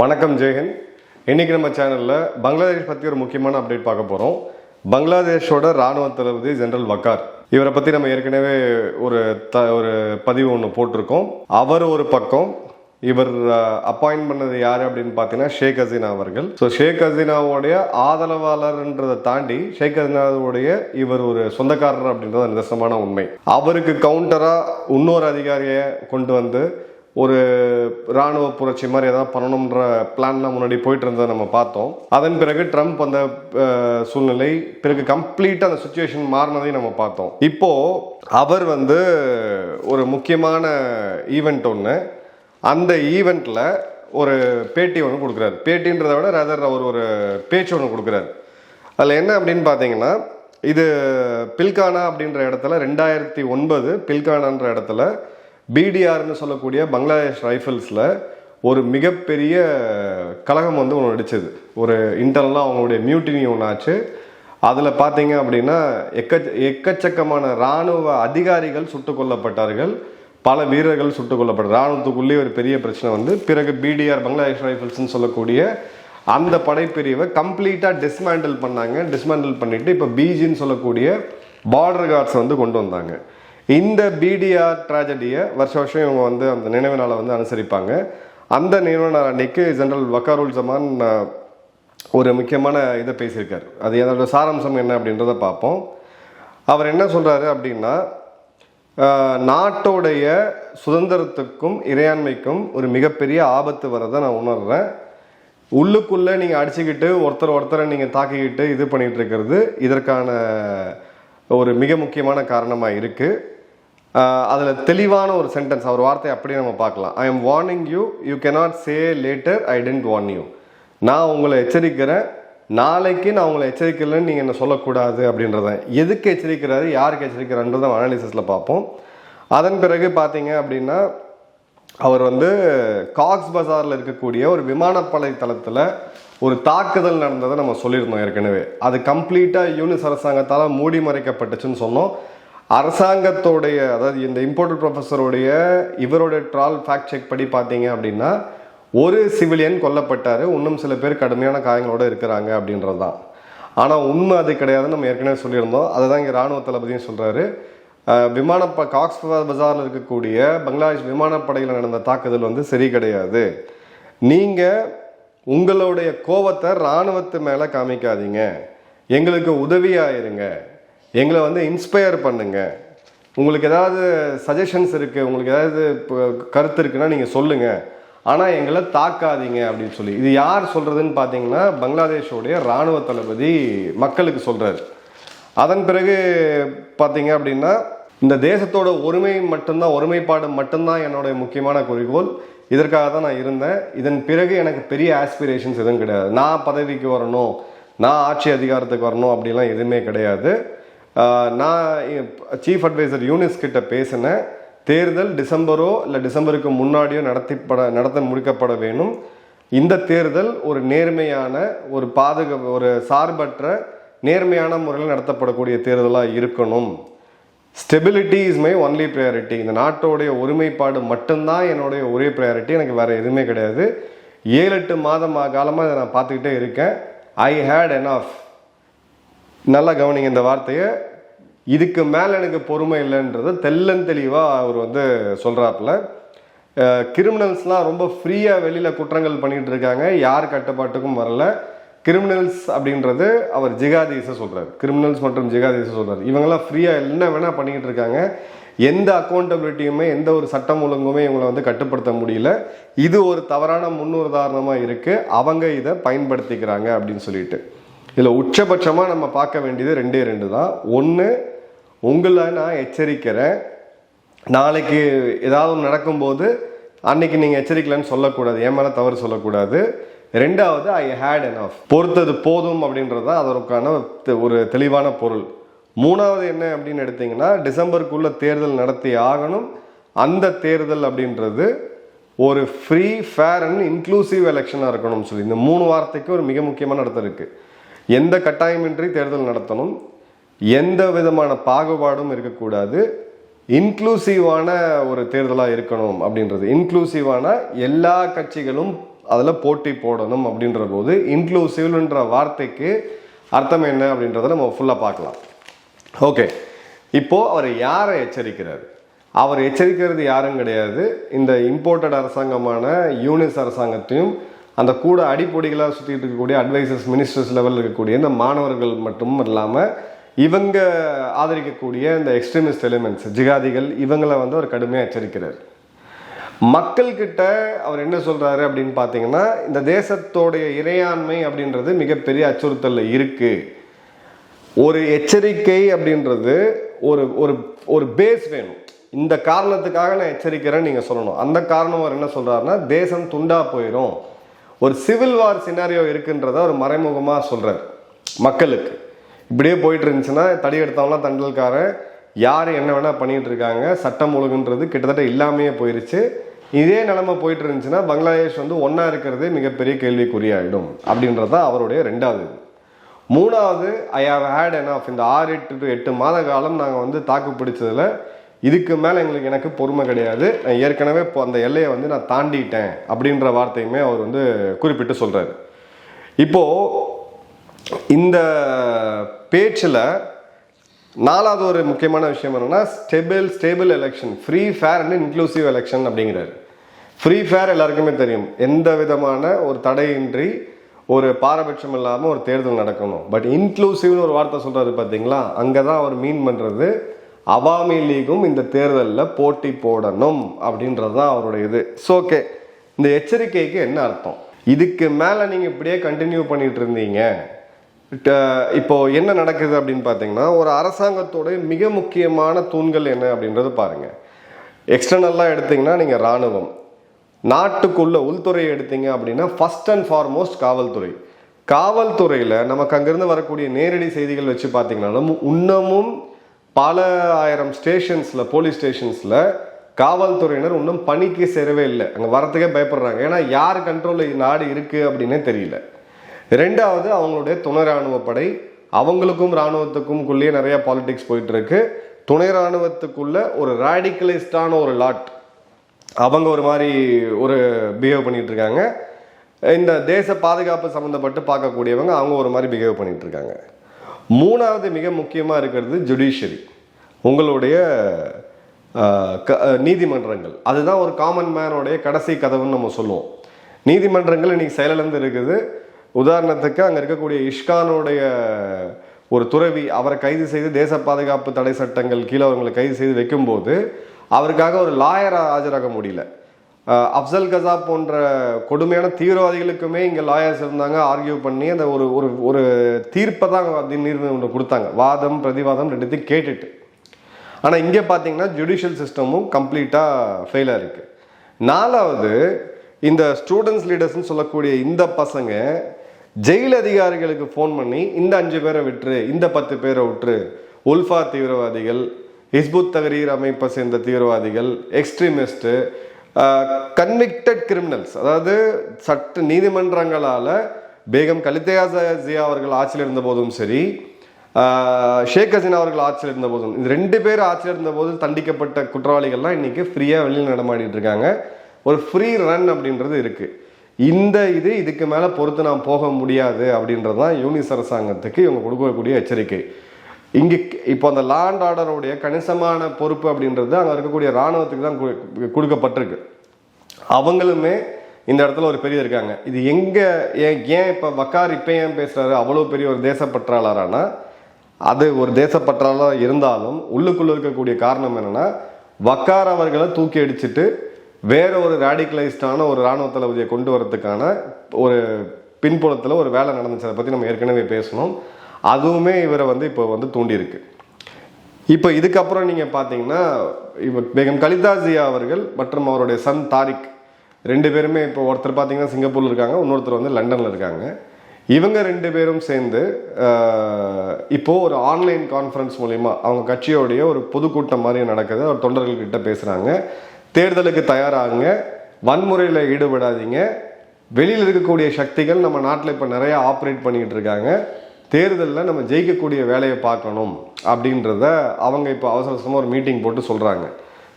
வணக்கம் ஜெயஹிந்த் இன்னைக்கு நம்ம சேனலில் பங்களாதேஷ் பற்றி ஒரு முக்கியமான அப்டேட் பார்க்க போகிறோம் பங்களாதேஷோட ராணுவ தளபதி ஜெனரல் வக்கார். இவரை பற்றி நம்ம ஏற்கனவே ஒரு த ஒரு பதிவு ஒன்று போட்டிருக்கோம். அவர் ஒரு பக்கம் இவர் அப்பாயின்ட் பண்ணது யார் அப்படின்னு பார்த்தீங்கன்னா ஷேக் ஹசீனா அவர்கள். ஸோ ஷேக் ஹசீனாவுடைய ஆதரவாளர்ன்றதை தாண்டி ஷேக் ஹசீனாவுடைய இவர் ஒரு சொந்தக்காரர் அப்படின்றது நிதர்சனமான உண்மை. அவருக்கு கவுண்டராக இன்னொரு அதிகாரியை கொண்டு வந்து ஒரு ராணுவ புரட்சி மாதிரி ஏதாவது பண்ணணுன்ற பிளான்லாம் முன்னாடி போயிட்டு இருந்ததை நம்ம பார்த்தோம். அதன் பிறகு ட்ரம்ப் அந்த சூழ்நிலை பிறகு கம்ப்ளீட்டாக அந்த சுச்சுவேஷன் மாறினதையும் நம்ம பார்த்தோம். இப்போ அவர் வந்து ஒரு முக்கியமான ஈவெண்ட் ஒன்று அந்த ஈவெண்ட்டில் ஒரு பேட்டி ஒன்று கொடுக்குறாரு. பேட்டின்றதை விட ரதர் அவர் ஒரு பேச்சு ஒன்று கொடுக்குறாரு. அதில் என்ன அப்படின்னு பார்த்தீங்கன்னா இது பில்கானா அப்படின்ற இடத்துல ரெண்டாயிரத்தி ஒன்பது பில்கானான்ற இடத்துல பிடிஆர்னு சொல்லக்கூடிய பங்களாதேஷ் ரைஃபிள்ஸில் ஒரு மிகப்பெரிய கலகம் வந்து ஒன்று அடிச்சது ஒரு இன்டர்னலாக அவங்களுடைய மியூட்டினி ஒன்று ஆச்சு. அதில் பார்த்தீங்க அப்படின்னா எக்க எக்கச்சக்கமான இராணுவ அதிகாரிகள் சுட்டுக் கொல்லப்பட்டார்கள். பல வீரர்கள் சுட்டுக் கொல்லப்பட்ட இராணுவத்துக்குள்ளேயே ஒரு பெரிய பிரச்சனை வந்து பிறகு பிடிஆர் பங்களாதேஷ் ரைஃபிள்ஸ்னு சொல்லக்கூடிய அந்த படைப்பிரிவை கம்ப்ளீட்டாக டிஸ்மேண்டில் பண்ணாங்க. டிஸ்மேண்டில் பண்ணிவிட்டு இப்போ பிஜின்னு சொல்லக்கூடிய பார்டர் கார்ட்ஸை வந்து கொண்டு வந்தாங்க. இந்த பிடிஆர் ட்ராஜடியை வருஷ வருஷம் இவங்க வந்து அந்த நினைவு நாளை வந்து அனுசரிப்பாங்க. அந்த நினைவு நாள் அன்னைக்கு ஜெனரல் வக்காருல் ஜமான் ஒரு முக்கியமான இதை பேசியிருக்காரு. அது அதோட சாராம்சம் என்ன அப்படின்றத பார்ப்போம். அவர் என்ன சொல்கிறாரு அப்படின்னா நாட்டோடைய சுதந்திரத்துக்கும் இறையாண்மைக்கும் ஒரு மிகப்பெரிய ஆபத்து வரதை நான் உணர்கிறேன் உள்ளுக்குள்ளே நீங்கள் அடிச்சுக்கிட்டு ஒருத்தர் ஒருத்தரை நீங்கள் தாக்கிக்கிட்டு இது பண்ணிகிட்டு இருக்கிறது இதற்கான ஒரு மிக முக்கியமான காரணமாக இருக்குது அதில் தெளிவான ஒரு சென்டென்ஸ் அவர் வார்த்தை அப்படியே நம்ம பார்க்கலாம். I am warning you you cannot say later I didn't warn you நான் உங்களை எச்சரிக்கிறேன் நாளைக்கு நான் உங்களை எச்சரிக்கலைன்னு நீங்கள் என்ன சொல்லக்கூடாது அப்படின்றத. எதுக்கு எச்சரிக்கிறாரு யாருக்கு எச்சரிக்கிறான்றதை அனாலிசிஸில் பார்ப்போம். அதன் பிறகு பார்த்தீங்க அப்படின்னா அவர் வந்து காக்ஸ் பஜாரில் இருக்கக்கூடிய ஒரு விமானப்படை தளத்தில் ஒரு தாக்குதல் நடந்ததை நம்ம சொல்லியிருந்தோம் ஏற்கனவே. அது கம்ப்ளீட்டாக யூனிஸ் அரசாங்கத்தால் மூடி மறைக்கப்பட்டுச்சுன்னு சொன்னோம். அரசாங்கத்தோடைய அதாவது இந்த இம்போர்ட்டட் ப்ரொஃபஸருடைய இவருடைய ட்ரால் ஃபேக்ட் செக் படி பார்த்தீங்க அப்படின்னா ஒரு சிவிலியன் கொல்லப்பட்டார் இன்னும் சில பேர் கடுமையான காயங்களோடு இருக்கிறாங்க அப்படின்றது தான் ஆனால் உண்மை அது கிடையாதுன்னு நம்ம ஏற்கனவே சொல்லியிருந்தோம். அதை தான் இங்கே ராணுவ தளபதியும் சொல்கிறாரு விமானப்ப காக்ஸ் பஜாரில் இருக்கக்கூடிய பங்களாதேஷ் விமானப்படையில் நடந்த தாக்குதல் வந்து சரி கிடையாது. நீங்கள் உங்களுடைய கோவத்தை இராணுவத்து மேலே காமிக்காதீங்க. எங்களுக்கு உதவியாக இருங்க. எங்களை வந்து இன்ஸ்பயர் பண்ணுங்க. உங்களுக்கு ஏதாவது சஜஷன்ஸ் இருக்குது உங்களுக்கு ஏதாவது இப்போ கருத்து இருக்குன்னா நீங்கள் சொல்லுங்கள் ஆனால் எங்களை தாக்காதீங்க அப்படின்னு சொல்லி. இது யார் சொல்கிறதுன்னு பார்த்தீங்கன்னா பங்களாதேஷோடைய இராணுவ தளபதி மக்களுக்கு சொல்கிறாரு அதன் பிறகு பார்த்தீங்க அப்படின்னா இந்த தேசத்தோட ஒருமை மட்டும்தான் ஒருமைப்பாடு மட்டும்தான் என்னோட முக்கியமான குறிக்கோள். இதற்காக தான் நான் இருந்தேன். இதன் பிறகு எனக்கு பெரிய ஆஸ்பிரேஷன்ஸ் எதுவும் கிடையாது. நான் பதவிக்கு வரணும் நான் ஆட்சி அதிகாரத்துக்கு வரணும் அப்படிலாம் எதுவுமே கிடையாது. நான் சீஃப் அட்வைசர் யூனிஸ் கிட்ட பேசினேன். தேர்தல் டிசம்பரோ இல்லை டிசம்பருக்கு முன்னாடியோ நடத்திப்பட நடத்த முடிக்கப்பட வேணும். இந்த தேர்தல் ஒரு நேர்மையான ஒரு பாதுகா ஒரு சார்பற்ற நேர்மையான முறையில் நடத்தப்படக்கூடிய தேர்தலாக இருக்கணும். Stability is my only priority இந்த நாட்டோடைய ஒருமைப்பாடு மட்டும்தான் என்னுடைய ஒரே ப்ரையாரிட்டி எனக்கு வேறு எதுவுமே கிடையாது. ஏழு எட்டு மாதம் காலமாக இதை நான் பார்த்துக்கிட்டே இருக்கேன். ஐ ஹேட் என் ஆஃப் நல்லா கவனிங்க இந்த வார்த்தையை. இதுக்கு மேலே எனக்கு பொறுமை இல்லைன்றத தெள்ளன் தெளிவாக அவர் வந்து சொல்கிறாப்புல கிரிமினல்ஸ்லாம் ரொம்ப ஃப்ரீயாக வெளியில் குற்றங்கள் பண்ணிகிட்டு இருக்காங்க. யார் கட்டுப்பாட்டுக்கும் வரல. கிரிமினல்ஸ் அப்படின்றது அவர் ஜிகாதீஸை சொல்கிறார் கிரிமினல்ஸ் மற்றும் ஜிகாதீஸை சொல்கிறார் இவங்கெல்லாம் ஃப்ரீயாக என்ன வேணால் பண்ணிக்கிட்டு இருக்காங்க. எந்த அக்கௌண்டபிலிட்டியுமே எந்த ஒரு சட்டம் ஒழுங்குமே இவங்களை வந்து கட்டுப்படுத்த முடியல. இது ஒரு தவறான முன்னுதாரணமாக இருக்குது அவங்க இதை பயன்படுத்திக்கிறாங்க அப்படின்னு சொல்லிட்டு. இதில் உச்சபட்சமாக நம்ம பார்க்க வேண்டியது ரெண்டே ரெண்டு தான். ஒன்று உங்களை நான் எச்சரிக்கிறேன். நாளைக்கு ஏதாவது ஒன்று நடக்கும்போது அன்னைக்கு நீங்கள் எச்சரிக்கலைன்னு சொல்லக்கூடாது. என் மேலே தவறு சொல்லக்கூடாது. ரெண்டாவது ஐ ஹேட் enough. பொறுத்தது போதும் அப்படின்றது தான் அதற்கான தெ- ஒரு தெளிவான பொருள். மூணாவது என்ன அப்படின்னு எடுத்தீங்கன்னா டிசம்பருக்குள்ளே தேர்தல் நடத்தி ஆகணும். அந்த தேர்தல் அப்படின்றது ஒரு ஃப்ரீ ஃபேர் அண்ட் இன்க்ளூசிவ் எலெக்ஷனாக இருக்கணும்னு சொல்லி. இந்த மூணு வார்த்தைக்கு ஒரு மிக முக்கியமான இடத்த இருக்குது எந்த கட்டாயமின்றி தேர்தல் நடத்தணும் எந்த விதமான பாகுபாடும் இருக்கக்கூடாது இன்க்ளூசிவான ஒரு தேர்தலாக இருக்கணும் அப்படின்றது. இன்க்ளூசிவான எல்லா கட்சிகளும் அதில் போட்டி போடணும் அப்படின்ற போது இன்க்ளூசிவ்ன்ற வார்த்தைக்கு அர்த்தம் என்ன அப்படின்றத நம்ம ஃபுல்லாக பார்க்கலாம். ஓகே இப்போது அவர் யாரை எச்சரிக்கிறார்? அவர் எச்சரிக்கிறது யாரும் கிடையாது. இந்த இம்போர்ட்டட் அரசாங்கமான யூனிஸ் அரசாங்கத்தையும் அந்த கூட அடிப்பொடிகளாக சுற்றிட்டு இருக்கக்கூடிய அட்வைசர்ஸ் மினிஸ்டர்ஸ் லெவலில் இருக்கக்கூடிய இந்த மாணவர்கள் மட்டும் இல்லாமல் இவங்க ஆதரிக்கக்கூடிய இந்த எக்ஸ்ட்ரீமிஸ்ட் எலிமெண்ட்ஸ் ஜிகாதிகள் இவங்களை வந்து அவர் கடுமையாக எச்சரிக்கிறார். மக்கள்கிட்ட அவர் என்ன சொல்கிறாரு அப்படின்னு பார்த்தீங்கன்னா இந்த தேசத்தோடைய இறையாண்மை அப்படின்றது மிகப்பெரிய அச்சுறுத்தலில் இருக்குது ஒரு எச்சரிக்கை அப்படின்றது ஒரு ஒரு ஒரு பேஸ் வேணும். இந்த காரணத்துக்காக நான் எச்சரிக்கிறேன்னு நீங்கள் சொல்லணும். அந்த காரணம் அவர் என்ன சொல்கிறாருன்னா தேசம் துண்டாக போயிடும் ஒரு சிவில் வார் சினாரியோ இருக்குன்றத ஒரு மறைமுகமாக சொல்கிறார் மக்களுக்கு. இப்படியே போயிட்டு இருந்துச்சுன்னா தடி எடுத்தவங்களாம் தண்டல்காரன். யார் என்ன வேணால் பண்ணிட்டு இருக்காங்க சட்டம் ஒழுங்குன்றது கிட்டத்தட்ட இல்லாமையே போயிருச்சு. இதே நிலமை போயிட்டு இருந்துச்சுன்னா பங்களாதேஷ் வந்து ஒன்றா இருக்கிறதே மிகப்பெரிய கேள்விக்குறியாயிடும் அப்படின்றது தான் அவருடைய ரெண்டாவது மூணாவது ஐ ஹாவ் ஹேட் ஆஃப் இந்த ஆறு எட்டு டு எட்டு மாத காலம் நாங்கள் வந்து தாக்கு பிடிச்சதில் இதுக்கு மேலே எங்களுக்கு எனக்கு பொறுமை கிடையாது. நான் ஏற்கனவே இப்போ அந்த எல்லையை வந்து நான் தாண்டிட்டேன் அப்படின்ற வார்த்தையுமே அவர் வந்து குறிப்பிட்டு சொல்கிறாரு இப்போது இந்த பேச்சில் நாலாவது ஒரு முக்கியமான விஷயம் என்னென்னா stable stable election free fair and inclusive election அப்படிங்கிறாரு. ஃப்ரீ ஃபேர் எல்லாருக்குமே தெரியும். எந்த விதமான ஒரு தடையின்றி ஒரு பாரபட்சம் இல்லாமல் ஒரு தேர்தல் நடக்கணும். பட் இன்க்ளூசிவ்னு ஒரு வார்த்தை சொல்றாரு பார்த்தீங்களா அங்கே தான் அவர் மீன் பண்ணுறது அவாமி லீகும் இந்த தேர்தலில் போட்டி போடணும் அப்படின்றது தான் அவருடைய இது. ஸோ ஓகே இந்த எச்சரிக்கைக்கு என்ன அர்த்தம்? இதுக்கு மேலே நீங்கள் இப்படியே கண்டினியூ பண்ணிட்டு இருந்தீங்க. இப்போ என்ன நடக்குது அப்படின்னு பார்த்தீங்கன்னா ஒரு அரசாங்கத்தோடைய மிக முக்கியமான தூண்கள் என்ன அப்படின்றது பாருங்க. எக்ஸ்டர்னலாக எடுத்தீங்கன்னா நீங்கள் ராணுவம். நாட்டுக்குள்ள உள்துறையை எடுத்தீங்க அப்படின்னா ஃபஸ்ட் அண்ட் ஃபார்மோஸ்ட் காவல்துறை. காவல்துறையில் நமக்கு அங்கேருந்து வரக்கூடிய நேரடி செய்திகள் வச்சு பார்த்தீங்கன்னாலும் இன்னமும் பல ஆயிரம் ஸ்டேஷன்ஸில் போலீஸ் ஸ்டேஷன்ஸில் காவல்துறையினர் இன்னும் பணிக்கு சேரவே இல்லை. அங்கே வரத்துக்கே பயப்படுறாங்க. ஏன்னா யார் கண்ட்ரோலில் நாடு இருக்குது அப்படின்னே தெரியல. ரெண்டாவது அவங்களுடைய துணை ராணுவ படை. அவங்களுக்கும் இராணுவத்துக்கும்குள்ளேயே நிறையா பாலிடிக்ஸ் போயிட்டுருக்கு துணை இராணுவத்துக்குள்ள ஒரு ராடிக்கலிஸ்டான ஒரு லாட் அவங்க ஒரு மாதிரி ஒரு பிஹேவ் பண்ணிகிட்ருக்காங்க இந்த தேச பாதுகாப்பு சம்மந்தப்பட்டு பார்க்கக்கூடியவங்க அவங்க ஒரு மாதிரி பிஹேவ் பண்ணிகிட்ருக்காங்க மூணாவது மிக முக்கியமாக இருக்கிறது ஜுடிஷியரி உங்களுடைய க- நீதிமன்றங்கள். அதுதான் ஒரு காமன் மேனோடைய கடைசி கதவுன்னு நம்ம சொல்லுவோம். நீதிமன்றங்கள் இன்னைக்கு செயலிழந்து இருக்குது. உதாரணத்துக்கு அங்கே இருக்கக்கூடிய இஷ்கானுடைய ஒரு துறவி அவரை கைது செய்து தேச பாதுகாப்பு தடை சட்டங்கள் கீழே அவங்களை கைது செய்து வைக்கும்போது அவருக்காக ஒரு லாயரை ஆஜராக முடியல. அஃசல் கசா போன்ற கொடுமையான தீவிரவாதிகளுக்குமே இங்கே லாயர்ஸ் இருந்தாங்க ஆர்கியூ பண்ணி அந்த ஒரு ஒரு ஒரு தீர்ப்பை தான் அப்படி ஒன்று கொடுத்தாங்க. வாதம் பிரதிவாதம் ரெண்டுத்தையும் கேட்டுட்டு. ஆனால் இங்கே பார்த்தீங்கன்னா ஜுடிஷியல் சிஸ்டமும் கம்ப்ளீட்டாக ஃபெயிலாக இருக்குது நாலாவது இந்த ஸ்டூடெண்ட்ஸ் லீடர்ஸ்னு சொல்லக்கூடிய இந்த பசங்க ஜெயில் அதிகாரிகளுக்கு ஃபோன் பண்ணி இந்த அஞ்சு பேரை விட்டுரு இந்த பத்து பேரை விட்டுரு. உல்ஃபா தீவிரவாதிகள் ஹிஸ்புத் தகரீர் அமைப்பை சேர்ந்த தீவிரவாதிகள் எக்ஸ்ட்ரீமிஸ்ட்டு கன்விக்டட் கிரிமினல்ஸ் அதாவது சட்ட நீதிமன்றங்களால் பேகம் கலித்தையா ஜியா அவர்கள் ஆட்சியில் இருந்த போதும் சரி ஷேக் ஹசீனா அவர்கள் ஆட்சியில் இருந்த போதும் இந்த ரெண்டு பேர் ஆட்சியில் இருந்தபோது தண்டிக்கப்பட்ட குற்றவாளிகள்லாம் இன்றைக்கி ஃப்ரீயாக வெளியில் நடமாடிட்டு இருக்காங்க. ஒரு ஃப்ரீ ரன் அப்படின்றது இருக்குது இந்த இது இதுக்கு மேலே பொறுத்து நாம் போக முடியாது அப்படின்றது தான் யூனிஸ் அரசாங்கத்துக்கு இவங்க கொடுக்கக்கூடிய எச்சரிக்கை. இங்கே இப்போ அந்த லாண்ட் ஆர்டருடைய கணிசமான பொறுப்பு அப்படின்றது அங்கே இருக்கக்கூடிய இராணுவத்துக்கு தான் கொடுக்கப்பட்டிருக்கு. அவங்களுமே இந்த இடத்துல ஒரு பெரிய இருக்காங்க. இது எங்கே ஏன் ஏன் இப்போ வக்கார் இப்போ ஏன் பேசுகிறாரு அவ்வளோ பெரிய ஒரு தேசப்பற்றாளரானா அது ஒரு தேசப்பற்றாளராக இருந்தாலும் உள்ளுக்குள்ளே இருக்கக்கூடிய காரணம் என்னென்னா வக்கார் அவர்களை தூக்கி அடிச்சுட்டு வேற ஒரு ரேடிகலைஸ்டான ஒரு ராணுவ தளபதியை கொண்டு வரதுக்கான ஒரு பின்புலத்தில் ஒரு வேலை நடந்துச்சு. அதை பற்றி நம்ம ஏற்கனவே பேசணும். அதுவுமே இவரை வந்து இப்போ வந்து தூண்டியிருக்கு. இப்போ இதுக்கப்புறம் நீங்கள் பார்த்தீங்கன்னா இவ பேகம் கலிதா ஜியா அவர்கள் மற்றும் அவருடைய சன் தாரிக் ரெண்டு பேருமே இப்போ ஒருத்தர் பார்த்தீங்கன்னா சிங்கப்பூரில் இருக்காங்க இன்னொருத்தர் வந்து லண்டனில் இருக்காங்க. இவங்க ரெண்டு பேரும் சேர்ந்து இப்போது ஒரு ஆன்லைன் கான்ஃபரன்ஸ் மூலிமா அவங்க கட்சியோடைய ஒரு பொதுக்கூட்டம் மாதிரி நடக்குது. அவர் தொண்டர்கள் கிட்ட தேர்தலுக்கு தயாராகுங்க. வன்முறையில் ஈடுபடாதீங்க. வெளியில் இருக்கக்கூடிய சக்திகள் நம்ம நாட்டில் இப்போ நிறையா ஆப்ரேட் பண்ணிக்கிட்டு இருக்காங்க. தேர்தலில் நம்ம ஜெயிக்கக்கூடிய வேலையை பார்க்கணும் அப்படின்றத அவங்க இப்போ அவசர அவசரமாக ஒரு மீட்டிங் போட்டு சொல்கிறாங்க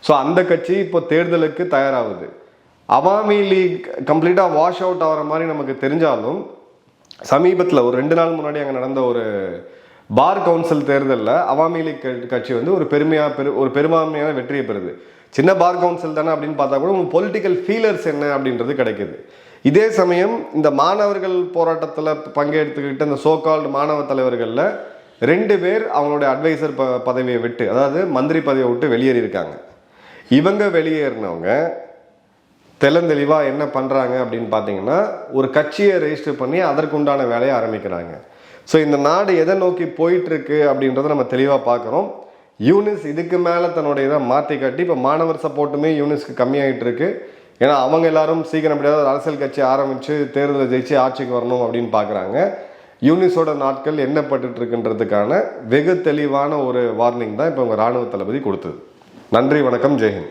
ஸோ அந்த கட்சி இப்போ தேர்தலுக்கு தயாராகுது. அவாமி லீக் கம்ப்ளீட்டாக வாஷ் அவுட் ஆகிற மாதிரி நமக்கு தெரிஞ்சாலும் சமீபத்தில் ஒரு ரெண்டு நாள் முன்னாடி அங்கே நடந்த ஒரு பார் கவுன்சில் தேர்தலில் அவாமி லீக் கட்சி வந்து ஒரு பெருமையாக பெரு ஒரு பெரும்பான்மையான வெற்றியை பெறுது. சின்ன பார் கவுன்சில் தானே அப்படின்னு பார்த்தா கூட உங்களுக்கு பொலிட்டிக்கல் ஃபீலர்ஸ் என்ன அப்படின்றது கிடைக்குது. இதே சமயம் இந்த மாணவர்கள் போராட்டத்தில் பங்கெடுத்துக்கிட்ட இந்த சோகால்டு மாணவ தலைவர்களில் ரெண்டு பேர் அவங்களுடைய அட்வைசர் ப பதவியை விட்டு அதாவது மந்திரி பதவியை விட்டு வெளியேறியிருக்காங்க. இவங்க வெளியேறினவங்க தெளிவாக என்ன பண்ணுறாங்க அப்படின்னு பார்த்தீங்கன்னா ஒரு கட்சியை ரெஜிஸ்டர் பண்ணி அதற்குண்டான வேலையை ஆரம்பிக்கிறாங்க. ஸோ இந்த நாடு எதை நோக்கி போயிட்டுருக்கு அப்படின்றத நம்ம தெளிவாக பார்க்குறோம் யூனிஸ் இதுக்கு மேலே தன்னுடைய இதை மாற்றி காட்டி இப்போ மாணவர் சப்போர்ட்டுமே யூனிஸ்க்கு கம்மியாகிட்டு இருக்குது ஏன்னா அவங்க எல்லாரும் சீக்கிரம் எப்படியாவது ஒரு அரசியல் கட்சி ஆரம்பித்து தேர்தலை ஜெயிச்சு ஆட்சிக்கு வரணும் அப்படின்னு பார்க்குறாங்க யூனிஸோட நாட்கள் என்னப்பட்டு இருக்குன்றதுக்கான வெகு தெளிவான ஒரு வார்னிங் தான் இப்போ உங்கள் ராணுவ தளபதி கொடுத்தது. நன்றி வணக்கம் ஜெயஹிந்த்.